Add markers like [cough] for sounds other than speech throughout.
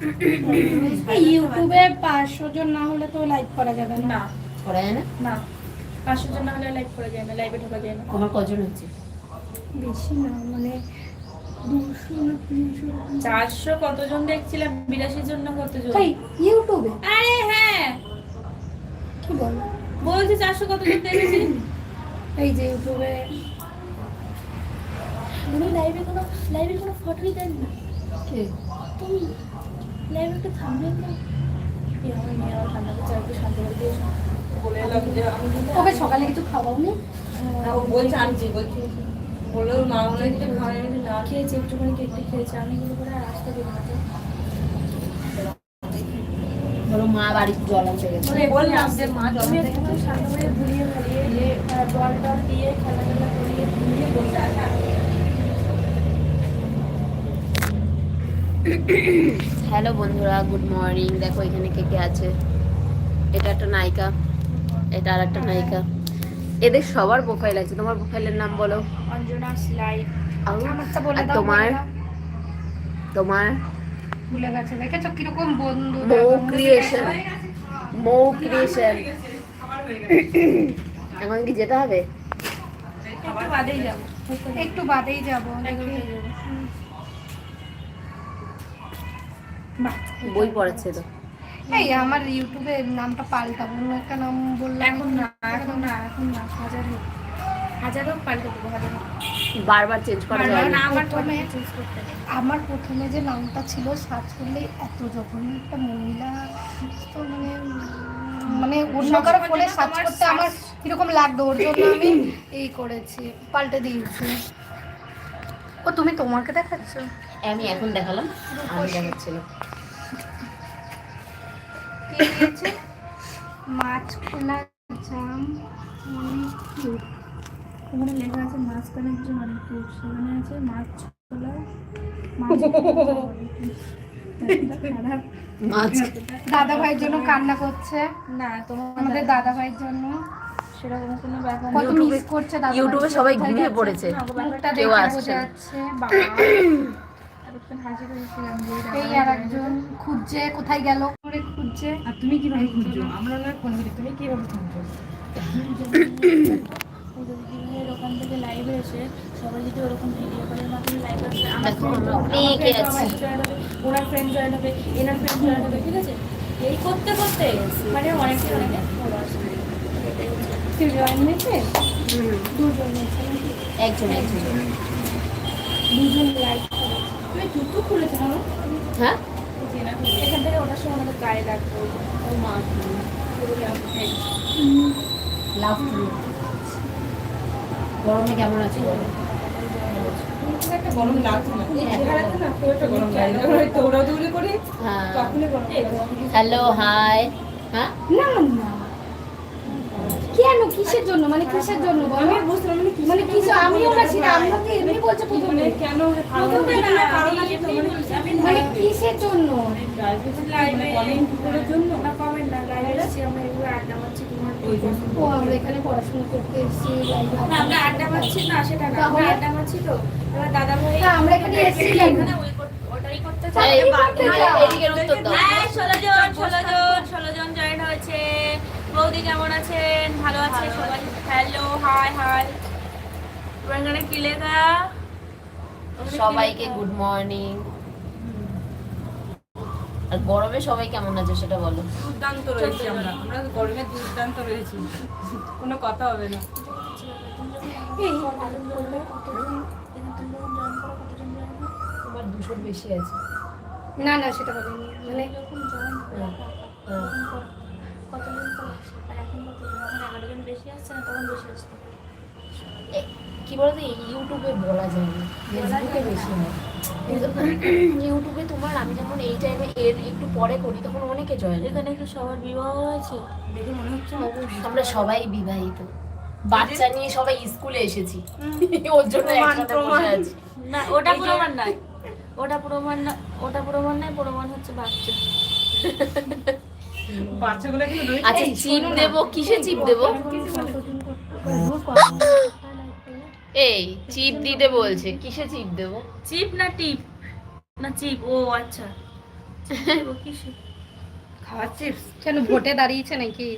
এই ইউটিউবে পাঁচশো জন না হলে তো লাইভ করা যাবে না। না। করা যায় না? না। পাঁচশো জন না হলে লাইভ করা যায় না লাইভে ঢোকা যায় না। তোমার কজন হচ্ছে? বেশি না মানে। চারশো কতজন দেখছিলাম? বিরাশি জন না কতজন? ইউটিউবে? আরে হ্যাঁ। কি বলো? বলছি চারশো কতজন দেখেছি। এই যে ইউটিউবে। তুমি লাইভে কোনো লাইভে কোনো ফটোই দেন না। কে? তুমি। লাইভে একটা থামবেন না আমার মেয়ে আমার ঠান্ডা করছে আর একটু শান্ত করে দিয়ে এসো। বলে এলাম যে আমি কিন্তু ওকে সকালে কিছু খাওয়াও নি? বলছে আনছি বলছি। বলেও না বলে কিছু খাওয়াই আমি না খেয়েছি একটুখানি কেকটা খেয়েছি। আমি এগুলো করে আর আসতে দেবো না ধরো মা বাড়িতে জল মানে বললাম যে মা তুমি একটু ঘুরিয়ে ঘুরিয়ে জল টল দিয়ে খেলা টেলা করিয়ে ঘুরিয়ে বসে আছে। হ্যালো বন্ধুরা গুড মর্নিং। দেখো এখানে কে কে আছে? এটা একটা নায়িকা এটা আর একটা নায়িকা। এদের সবার প্রোফাইল আছে। তোমার প্রোফাইলের নাম বলো। অঞ্জনা তোমার? তোমার? ভুলে গেছে। দেখেছ কীরকম বন্ধু? মৌ ক্রিয়েশন মৌ ক্রিয়েশন এখন কি যেতে হবে? একটু বাদেই যাব। একটু বাদেই যাব। বই পড়াচ্ছে তো। এই আমার ইউটিউবে নামটা পাল্টাবো অন্য একটা নাম বললাম। এখন না এখন না এখন না হাজার। হোক হাজার হোক পাল্টে দেবো হাজার। বারবার চেঞ্জ করা যায় না। আমার প্রথমে-। আমার প্রথমে যে নামটা ছিল সার্চ করলে এত যখন একটা মহিলা তো মানে মানে অন্য কারও ফোনে সার্চ করতে আমার কীরকম লাগতো ওর জন্য আমি এই করেছি পাল্টে দিয়েছি। ও তুমি তোমাকে দেখাচ্ছ? আমি এখন দেখালাম আমি দেখাচ্ছিলাম কে মাছ খোলা জাম অনেক। ওখানে লেখা আছে মাছ কানের জন্য অনেক cute। সেখানে আছে মাছ ছোলা মাছ [laughs] খারাপ মাছ। দাদা ভাইয়ের জন্য কান্না করছে। না তোমাদের আমাদের দাদা ভাইয়ের জন্য। সেরকম কোনো ব্যাপার কত মিস করছে দাদা ইউটিউবে সবাই ঘুমিয়ে পড়েছে। কেউ আসছে এই আর একজন খুঁজছে কোথায় গেল? করে খুঁজছে। আর তুমি কীভাবে খুঁজছো? আমরা না ফোন করি। তুমি কীভাবে খুঁজছো? ওখান থেকে লাইভে এসে সবাই যদি ওরকম ভিডিও কলের মাধ্যমে লাইভ আসে আমার ওনার ফ্রেন্ড জয়েন হবে এনার ফ্রেন্ড জয়েন হবে ঠিক আছে? এই করতে করতে মানে অনেকে অনেকে followers হয়ে যাবে। এটাই হচ্ছে। কেউ জয়েন হয়েছে? দুজন হয়েছে একজন একজন। দুজন লাইক তুমি জুতো খুলেছো না? হ্যাঁ? এখান থেকে ওঠার সময় আমাদের গায়ে লাগতো ও মা লাভ গরমে কেমন আছে? গরম লাগছে না। হ্যাঁ। হ্যালো হাই হ্যাঁ? না না। কেন? কিসের জন্য? মানে কিসের জন্য আমি বুঝতে পারলাম না কি- মানে কিছু আমিও না সেটা তো এমনি বলছে প্রথমে। মানে কেন মানে মানে কিসের জন্য? ও আমরা এখানে পড়াশোনা করতে এসেছি আমরা আড্ডা মারছি। না সেটা আমরা আড্ডা মারছি তো। দাদা ভাই আমরা এখানে এসেছি ওটাই করতে চাই এই করতে চাই। এদিকের উত্তর দাও। হ্যাঁ ষোলো জন ষোলো জন ষোলো জন জয়েন হয়েছে বৌদি কেমন আছেন ভালো আছে সবাই হ্যালো হাই হাই এখানে কি লেখা সবাইকে গুড মর্নিং আর গরমে সবাই কেমন আছে সেটা বলো? দুর্দান্ত রয়েছি আমরা। আমরা গরমে দুর্দান্ত রয়েছি। কোনো কথা হবে না। তোমার দুশোর বেশি আছে। না না সেটা বলিনি মানে হ্যাঁ। কতজন বেশি আসছে না তখন বেশি আসছে কি বলতো ইউটিউবে বলা যায় না। ফেসবুকে বেশি হয়। ইউটিউবে তোমার আমি যখন এই টাইমে এর একটু পরে করি তখন অনেকে জয়েন এখানে কি সবার বিবাহ হয়েছে দেখে মনে হচ্ছে আমরা সবাই বিবাহিত। বাচ্চা নিয়ে সবাই স্কুলে এসেছি। ওর জন্য একসাথে বসে আছি। না ওটা প্রমাণ নাই ওটা প্রমাণ না ওটা প্রমাণ নাই প্রমাণ হচ্ছে বাচ্চা। বাচ্চাগুলো কিন্তু আচ্ছা চিপ দেবো কিসে চিপ দেবো? এই চিপ দিতে বলছে। কিসে চিপ দেবো? চিপ না টিপ? না চিপ ও আচ্ছা। কিসে? খাওয়ার চিপস কেন ভোটে দাঁড়িয়েছে নাকি?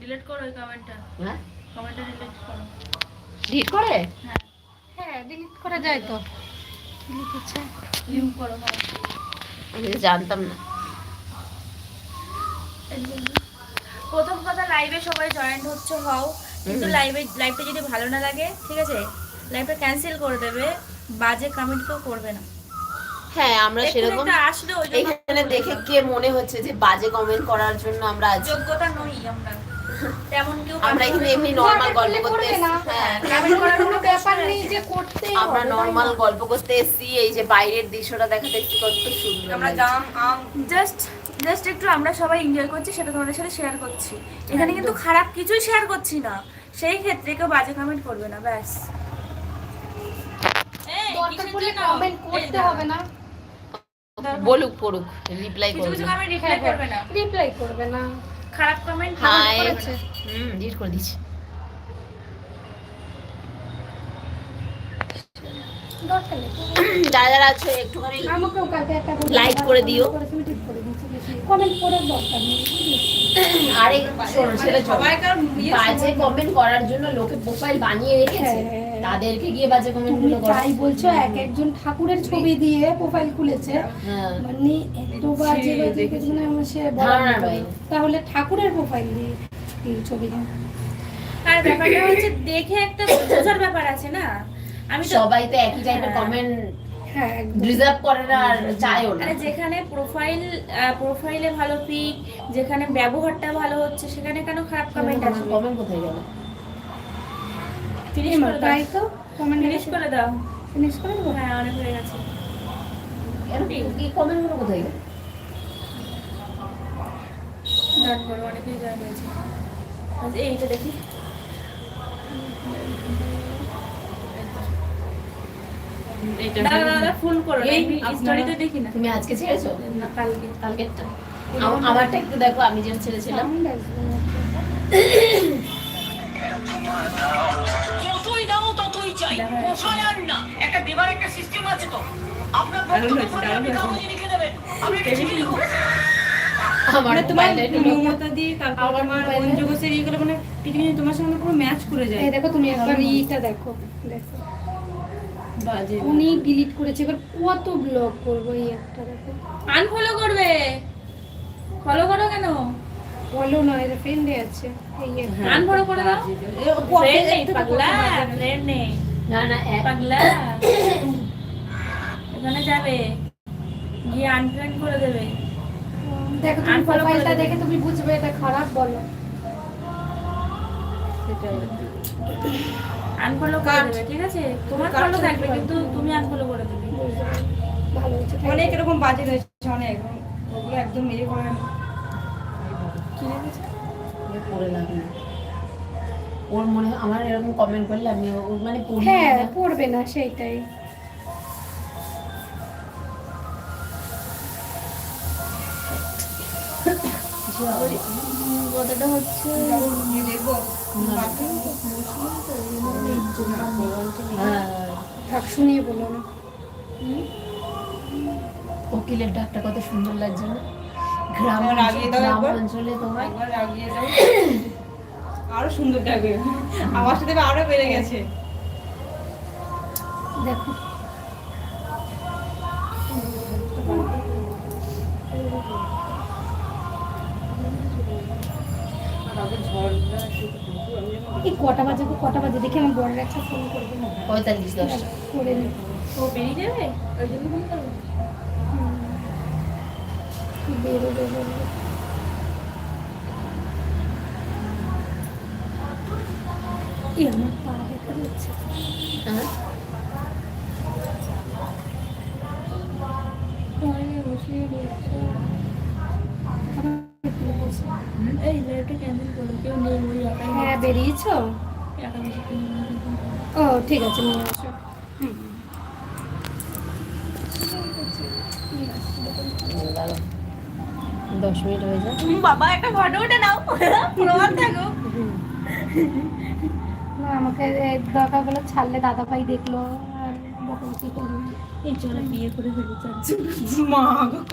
ডিলিট করো ওই কমেন্টটা হ্যাঁ? কমেন্টটা ডিলিট করো। হ্যাঁ। হ্যাঁ ডিলিট করা যায় তো। ডিলিট হচ্ছে। লিভ করো আমি জানতাম না। প্রথম কথা লাইভে সবাই জয়েন্ট হচ্ছে হও। কিন্তু লাইভে লাইভটা যদি ভালো না লাগে ঠিক আছে? লাইভটা ক্যান্সেল করে দেবে বাজে কমেন্ট কেউ করবে না। হ্যাঁ আমরা সেরকম এখানে দেখে কে মনে হচ্ছে যে বাজে কমেন্ট করার জন্য আমরা যোগ্যতা নই আমরা। তেমন কেউ আমরা এখানে এমনি নর্মাল গল্প করতে করবে না। এসেছি। হ্যাঁ। এমন কোনো ব্যাপার নেই যে করতে আমরা নর্মাল গল্প করতে এসেছি এই যে বাইরের দৃশ্যটা দেখাতে এসেছি কত সুন্দর আমরা জাম আম জাস্ট জাস্ট একটু আমরা সবাই এনজয় করছি সেটা তোমাদের সাথে শেয়ার করছি। এখানে কিন্তু খারাপ কিছুই শেয়ার করছি না। সেই ক্ষেত্রে কেউ বাজে কমেন্ট করবে না ব্যাস? কমেন্ট করতে হবে না। বলুক পড়ুক রিপ্লাই করবে কিছু কমেন্ট রিপ্লাই করবে না। রিপ্লাই করবে না। খারাপ কমেন্ট হাই করেছে। হুম ডিট করে দিচ্ছি। দরকার নেই। যারা যারা আছে একটুখানি Like করে দিও। কমেন্ট করে দরকার নেই আরে শোনো সেটা। সবাইকার বাজে কমেন্ট করার জন্য লোকে প্রোফাইল বানিয়ে রেখেছে। হ্যাঁ, হ্যাঁ। তাদেরকে গিয়ে বাজে কমেন্টগুলো করো। তাই বলছো এক একজন ঠাকুরের ছবি দিয়ে প্রোফাইল খুলেছে। হ্যাঁ। মানে এত বাজে বাজে কিছু না আমার সে। তাহলে ঠাকুরের প্রোফাইল দিয়ে ছবি দিয়ে আর ব্যাপারটা হচ্ছে দেখে একটা বোঝার ব্যাপার আছে না? আমি সবাই তো একই টাইপের কমেন্ট হ্যাঁ রিজার্ভ করে না আর চায়ও না। যেখানে প্রোফাইল প্রোফাইলে ভালো পিক যেখানে ব্যবহারটা ভালো হচ্ছে সেখানে কেন খারাপ কমেন্ট আসবে? কমেন্ট কোথায় গেল? ফিনিশ করে দাও। তো কমেন্ট ফিনিশ করে দাও। ফিনিশ করে দেবো? হ্যাঁ অনেক হয়ে গেছে। কেন কি? কমেন্টগুলো কোথায় গেল? ডান করো অনেকই জয়েন আচ্ছা, এইটা দেখি। ফুল করো এই এই আপনারা- স্টোরিতে দেখি না। তুমি আজকে ছেড়েছো? না কালকে কালকেরটা। আমারটা একটু দেখো আমি যেটা ছেড়েছিলাম। Sound আসবে না। যতই দাও ততই চাই। পোষায় আর না। একটা দেবার একটা সিস্টেম আছে তো। আপনার দারুণ বক্তব্য হয়েছে, পড়ে দারুণ আপনি হয়েছে। কাগজে লিখে দেবেন। আমি একটা ছবি লিখব। মানে তোমার আমার মানে তোমার সঙ্গে পুরো ম্যাচ করে যায়। দেখো তুমি একবার ইটা দেখো দেখো। বাজে ডিলিট করেছে এবার কত ব্লগ করব এই একটা দেখো। আনফলো করবে? ফলো করো কেন? বলো না এটা ফ্রেন্ডে আছে। এই আনফলো করে দাও। ফ্রেন্ড নেই পাগলা ফ্রেন্ড নেই। না না পাগলা। ওখানে যাবে। গিয়ে আনফ্রেন্ড করে দেবে। দেখো তুমি প্রোফাইলটা দেখে তুমি বুঝবে এটা খারাপ বলো। আনফলো করে দেবে ঠিক আছে? তোমার ফলো থাকবে কিন্তু তুমি আনফলো করে দেবে। অনেক এরকম বাজে রয়েছে অনেক। ওগুলো একদম মেরে করে কি আমি পড়ে ওর মনে আমার এরকম কমেন্ট করলে আমি ওর মানে পড়ি হ্যাঁ না। পড়বে না সেইটাই। কথাটা হচ্ছে থাক শুনিয়ে বলো না। কোকিলের ডাকটা কত সুন্দর লাগছে না। গ্রাম অঞ্চলে তোমার আরও সুন্দর লাগবে। আওয়াজটা দেবে আরও বেড়ে গেছে। দেখো। এই কটা বাজে কটা বাজে? দেখে আমার বড়ের একটা ফোন করবে না পঁয়তাল্লিশ দশটা করে ও বেরিয়ে যাবে? ওই জন্য ফোন করব? বেরোবে এই আমার পা দেখা যাচ্ছে হ্যাঁ। বসিয়ে দিয়েছে। আবার এই লাইভটা ক্যান্সেল করো কেউ নেই ওই একাই হ্যাঁ বেরিয়েছো? ও ঠিক আছে নিয়ে আসো। দশ মিনিট হয়ে যায় বাবা একটা উঠে নাও। প্রমাণ থাকো না আমাকে দরকার হলে ছাড়লে দাদা ভাই দেখল আর বকুল কি করবে এই চলো বিয়ে করে ফেলি চাচ্ছি। মা